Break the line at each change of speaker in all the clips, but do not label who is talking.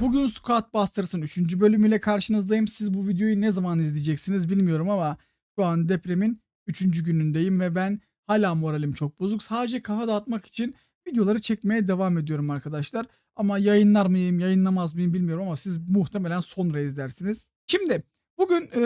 Bugün Squad Busters'ın 3. bölümüyle karşınızdayım. Siz bu videoyu ne zaman izleyeceksiniz bilmiyorum ama şu an depremin 3. günündeyim ve ben hala moralim çok bozuk. Sadece kafa dağıtmak için videoları çekmeye devam ediyorum arkadaşlar. Ama yayınlar mıyım, yayınlamaz mıyım bilmiyorum ama siz muhtemelen sonra izlersiniz. Şimdi bugün e,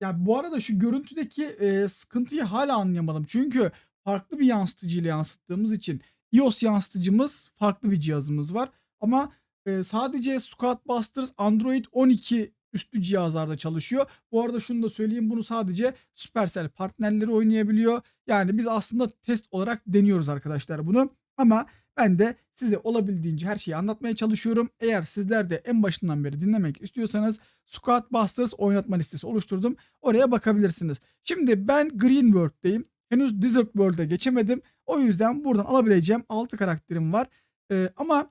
ya bu arada şu görüntüdeki e, sıkıntıyı hala anlayamadım. Çünkü farklı bir yansıtıcı ile yansıttığımız için iOS yansıtıcımız farklı bir cihazımız var. Ama e, sadece Squad Busters Android 12 üstü cihazlarda çalışıyor. Bu arada şunu da söyleyeyim bunu sadece Supercell partnerleri oynayabiliyor. Yani biz aslında test olarak deniyoruz arkadaşlar bunu. Ama ben de size olabildiğince her şeyi anlatmaya çalışıyorum. Eğer sizler de en başından beri dinlemek istiyorsanız Squad Busters oynatma listesi oluşturdum. Oraya bakabilirsiniz. Şimdi ben Green World'deyim. Henüz Desert World'e geçemedim. O yüzden buradan alabileceğim 6 karakterim var. Ee, ama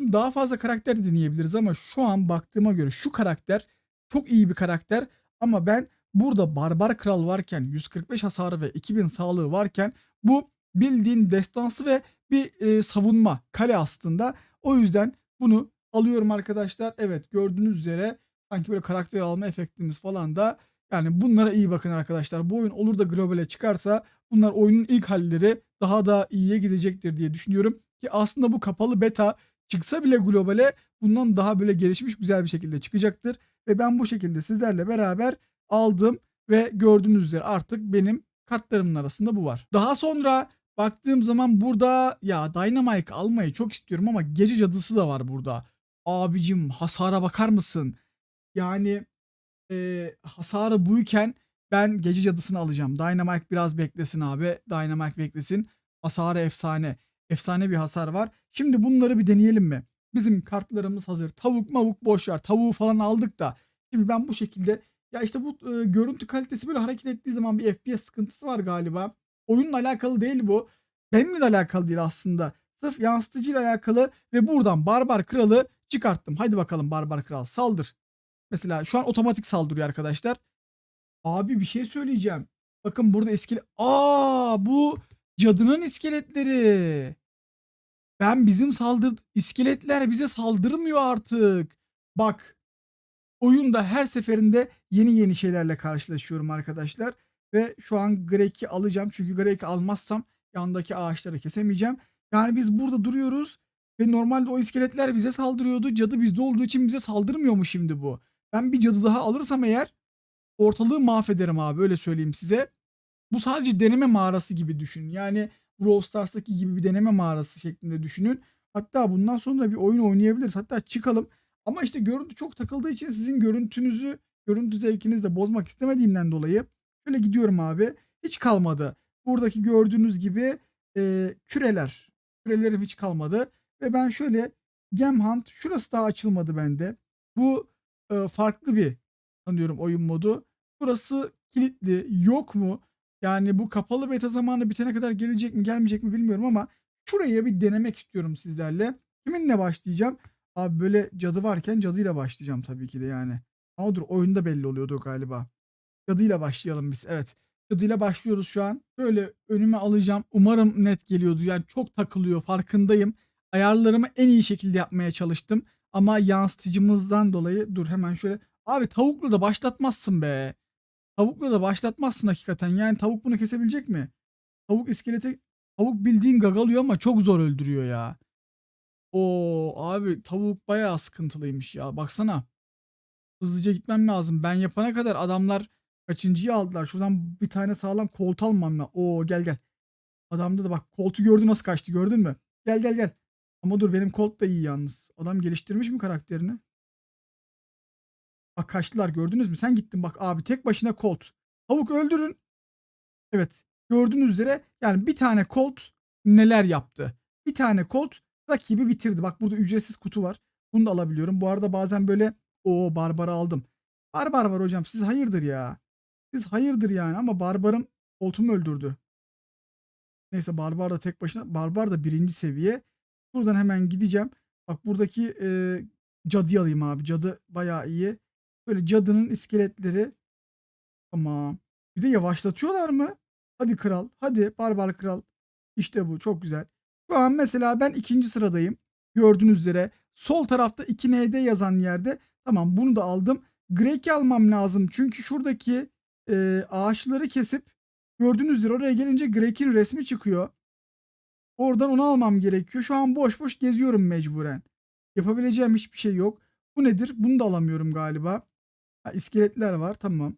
daha fazla karakter de deneyebiliriz ama şu an baktığıma göre şu karakter çok iyi bir karakter ama ben burada Barbar Kral varken 145 hasarı ve 2000 sağlığı varken bu bildiğin destansı ve bir e, savunma kale aslında. O yüzden bunu alıyorum arkadaşlar. Evet gördüğünüz üzere sanki böyle karakter alma efektimiz falan da yani bunlara iyi bakın arkadaşlar. Bu oyun olur da globale çıkarsa bunlar oyunun ilk halleri daha da iyiye gidecektir diye düşünüyorum. Ki aslında bu kapalı beta çıksa bile globale bundan daha böyle gelişmiş güzel bir şekilde çıkacaktır. Ve ben bu şekilde sizlerle beraber aldım ve gördüğünüz üzere artık benim kartlarımın arasında bu var. Daha sonra baktığım zaman burada ya Dynamite almayı çok istiyorum ama gece cadısı da var burada. Abicim hasara bakar mısın? Yani e, hasarı buyken ben gece cadısını alacağım. Dynamite biraz beklesin abi. Dynamite beklesin. Hasarı efsane. Efsane bir hasar var. Şimdi bunları bir deneyelim mi? Bizim kartlarımız hazır. Tavuk mavuk boş ver. Tavuğu falan aldık da. Şimdi ben bu şekilde ya işte bu e, görüntü kalitesi böyle hareket ettiği zaman bir FPS sıkıntısı var galiba. Oyunla alakalı değil bu. Benimle de alakalı değil aslında. Sırf yansıtıcıyla alakalı ve buradan Barbar Kralı çıkarttım. Hadi bakalım Barbar Kral saldır. Mesela şu an otomatik saldırıyor arkadaşlar. Abi bir şey söyleyeceğim. Bakın burada iskelet. Aa bu cadının iskeletleri. Ben bizim saldır iskeletler bize saldırmıyor artık. Bak oyunda her seferinde yeni yeni şeylerle karşılaşıyorum arkadaşlar. Ve şu an Grek'i alacağım. Çünkü Grek'i almazsam yandaki ağaçları kesemeyeceğim. Yani biz burada duruyoruz. Ve normalde o iskeletler bize saldırıyordu. Cadı bizde olduğu için bize saldırmıyor mu şimdi bu? Ben bir cadı daha alırsam eğer ortalığı mahvederim abi öyle söyleyeyim size. Bu sadece deneme mağarası gibi düşünün. Yani Brawl Stars'taki gibi bir deneme mağarası şeklinde düşünün. Hatta bundan sonra bir oyun oynayabiliriz. Hatta çıkalım. Ama işte görüntü çok takıldığı için sizin görüntünüzü, görüntü zevkinizi de bozmak istemediğimden dolayı şöyle gidiyorum abi. Hiç kalmadı. Buradaki gördüğünüz gibi e, küreler. Kürelerim hiç kalmadı. Ve ben şöyle Gem Hunt şurası daha açılmadı bende. Bu e, farklı bir sanıyorum oyun modu. Burası kilitli. Yok mu? Yani bu kapalı beta zamanı bitene kadar gelecek mi gelmeyecek mi bilmiyorum ama şuraya bir denemek istiyorum sizlerle. Kiminle başlayacağım? Abi böyle cadı varken cadıyla başlayacağım tabii ki de yani. Ama dur oyunda belli oluyordu galiba. Cadıyla başlayalım biz evet. Cadıyla başlıyoruz şu an. Böyle önüme alacağım. Umarım net geliyordu. Yani çok takılıyor farkındayım. Ayarlarımı en iyi şekilde yapmaya çalıştım. Ama yansıtıcımızdan dolayı dur hemen şöyle. Abi tavukla da başlatmazsın be. Tavukla da başlatmazsın hakikaten. Yani tavuk bunu kesebilecek mi? Tavuk iskeleti tavuk bildiğin gagalıyor ama çok zor öldürüyor ya. Oo abi tavuk bayağı sıkıntılıymış ya. Baksana. Hızlıca gitmem lazım. Ben yapana kadar adamlar kaçıncıyı aldılar. Şuradan bir tane sağlam kolt almam lazım. Oo gel gel. Adamda da bak koltu gördü nasıl kaçtı gördün mü? Gel gel gel. Ama dur benim kolt da iyi yalnız. Adam geliştirmiş mi karakterini? Bak kaçtılar gördünüz mü? Sen gittin bak abi tek başına Colt. Tavuk öldürün. Evet gördüğünüz üzere yani bir tane Colt neler yaptı? Bir tane Colt rakibi bitirdi. Bak burada ücretsiz kutu var. Bunu da alabiliyorum. Bu arada bazen böyle o Barbar'ı aldım. Barbar var hocam siz hayırdır ya. Siz hayırdır yani ama Barbar'ım Colt'umu öldürdü. Neyse Barbar da tek başına. Barbar da birinci seviye. Buradan hemen gideceğim. Bak buradaki e, cadıyı alayım abi. Cadı bayağı iyi. Böyle cadının iskeletleri. Tamam. Bir de yavaşlatıyorlar mı? Hadi kral. Hadi barbar kral. İşte bu. Çok güzel. Şu an mesela ben ikinci sıradayım. Gördüğünüz üzere Sol tarafta 2ND yazan yerde tamam bunu da aldım. Greg'i almam lazım. Çünkü şuradaki e, ağaçları kesip gördüğünüz üzere oraya gelince Greg'in resmi çıkıyor. Oradan onu almam gerekiyor. Şu an boş boş geziyorum mecburen. Yapabileceğim hiçbir şey yok. Bu nedir? Bunu da alamıyorum galiba. Ha, iskeletler var tamam.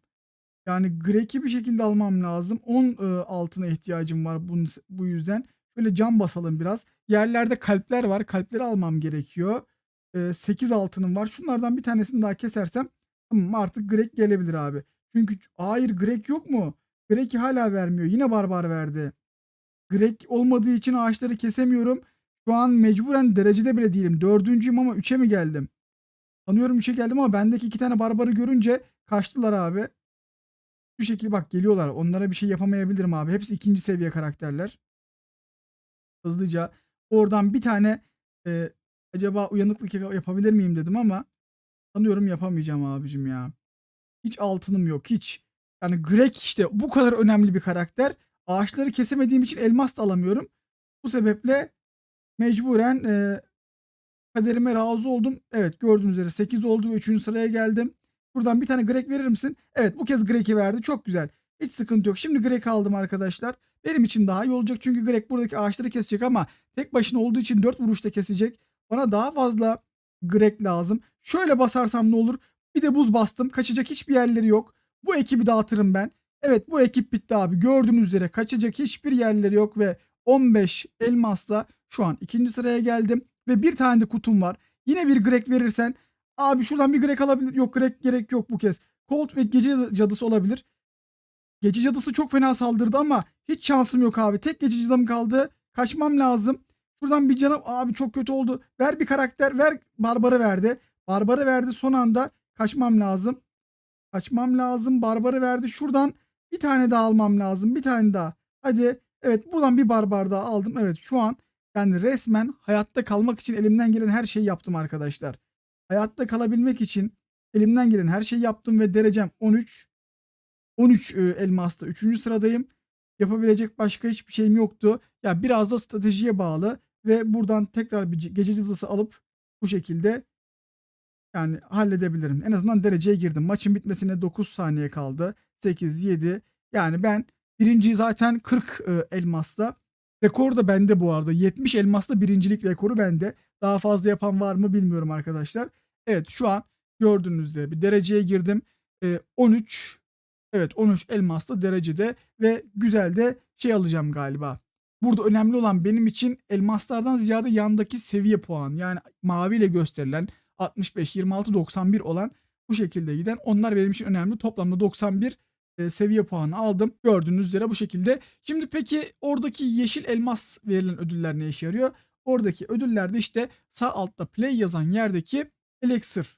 Yani Greg'i bir şekilde almam lazım. 10 e, altına ihtiyacım var bunun, bu yüzden. Şöyle cam basalım biraz. Yerlerde kalpler var. Kalpleri almam gerekiyor. E, 8 altınım var. Şunlardan bir tanesini daha kesersem tamam artık Greg gelebilir abi. Çünkü hayır Greg yok mu? Greg hala vermiyor. Yine barbar verdi. Greg olmadığı için ağaçları kesemiyorum. Şu an mecburen derecede bile değilim. Dördüncüyüm ama 3'e mi geldim? Sanıyorum 3'e geldim ama bendeki iki tane barbarı görünce kaçtılar abi. Şu şekilde bak geliyorlar. Onlara bir şey yapamayabilirim abi. Hepsi ikinci seviye karakterler. Hızlıca oradan bir tane e, acaba uyanıklık yap- yapabilir miyim dedim ama sanıyorum yapamayacağım abicim ya. Hiç altınım yok hiç. Yani Greg işte bu kadar önemli bir karakter. Ağaçları kesemediğim için elmas da alamıyorum. Bu sebeple mecburen e, kaderime razı oldum. Evet gördüğünüz üzere 8 oldu ve 3. sıraya geldim. Buradan bir tane Greg verir misin? Evet bu kez Greg'i verdi. Çok güzel. Hiç sıkıntı yok. Şimdi Greg aldım arkadaşlar. Benim için daha iyi olacak çünkü Greg buradaki ağaçları kesecek ama tek başına olduğu için 4 vuruşta kesecek. Bana daha fazla Greg lazım. Şöyle basarsam ne olur? Bir de buz bastım. Kaçacak hiçbir yerleri yok. Bu ekibi dağıtırım ben. Evet bu ekip bitti abi. Gördüğünüz üzere kaçacak hiçbir yerleri yok ve 15 elmasla şu an ikinci sıraya geldim. Ve bir tane de kutum var. Yine bir Greg verirsen abi şuradan bir Greg alabilir. Yok Greg gerek yok bu kez. Colt ve gece cadısı olabilir. Gece cadısı çok fena saldırdı ama hiç şansım yok abi. Tek gece cadım kaldı. Kaçmam lazım. Şuradan bir canım abi çok kötü oldu. Ver bir karakter ver. Barbarı verdi. Barbarı verdi son anda. Kaçmam lazım. Kaçmam lazım. Barbarı verdi. Şuradan bir tane daha almam lazım. Bir tane daha. Hadi. Evet buradan bir barbar daha aldım. Evet şu an ben resmen hayatta kalmak için elimden gelen her şeyi yaptım arkadaşlar. Hayatta kalabilmek için elimden gelen her şeyi yaptım ve derecem 13. 13 e, elmasta 3. sıradayım. Yapabilecek başka hiçbir şeyim yoktu. Ya biraz da stratejiye bağlı ve buradan tekrar bir gece cadısı alıp bu şekilde yani halledebilirim. En azından dereceye girdim. Maçın bitmesine 9 saniye kaldı. 8, 7. Yani ben birinciyi zaten 40 e, elmasla. Rekor da bende bu arada. 70 elmasla birincilik rekoru bende. Daha fazla yapan var mı bilmiyorum arkadaşlar. Evet şu an gördüğünüz üzere bir dereceye girdim. E, 13 Evet 13 elmasla derecede ve güzel de şey alacağım galiba. Burada önemli olan benim için elmaslardan ziyade yandaki seviye puan. Yani maviyle gösterilen 65, 26, 91 olan bu şekilde giden onlar benim için önemli. Toplamda 91 e, seviye puanı aldım. Gördüğünüz üzere bu şekilde. Şimdi peki oradaki yeşil elmas verilen ödüller ne işe yarıyor? Oradaki ödüllerde işte sağ altta play yazan yerdeki elixir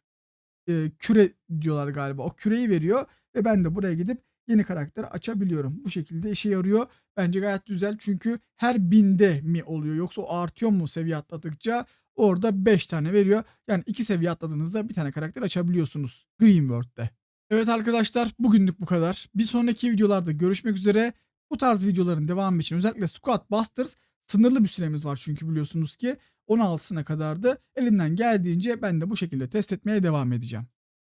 e, küre diyorlar galiba. O küreyi veriyor ve ben de buraya gidip yeni karakter açabiliyorum. Bu şekilde işe yarıyor. Bence gayet güzel çünkü her binde mi oluyor yoksa o artıyor mu seviye atladıkça orada 5 tane veriyor. Yani 2 seviye atladığınızda bir tane karakter açabiliyorsunuz Green World'de. Evet arkadaşlar bugünlük bu kadar. Bir sonraki videolarda görüşmek üzere. Bu tarz videoların devamı için özellikle Squad Busters sınırlı bir süremiz var çünkü biliyorsunuz ki 16'sına kadardı. Elimden geldiğince ben de bu şekilde test etmeye devam edeceğim.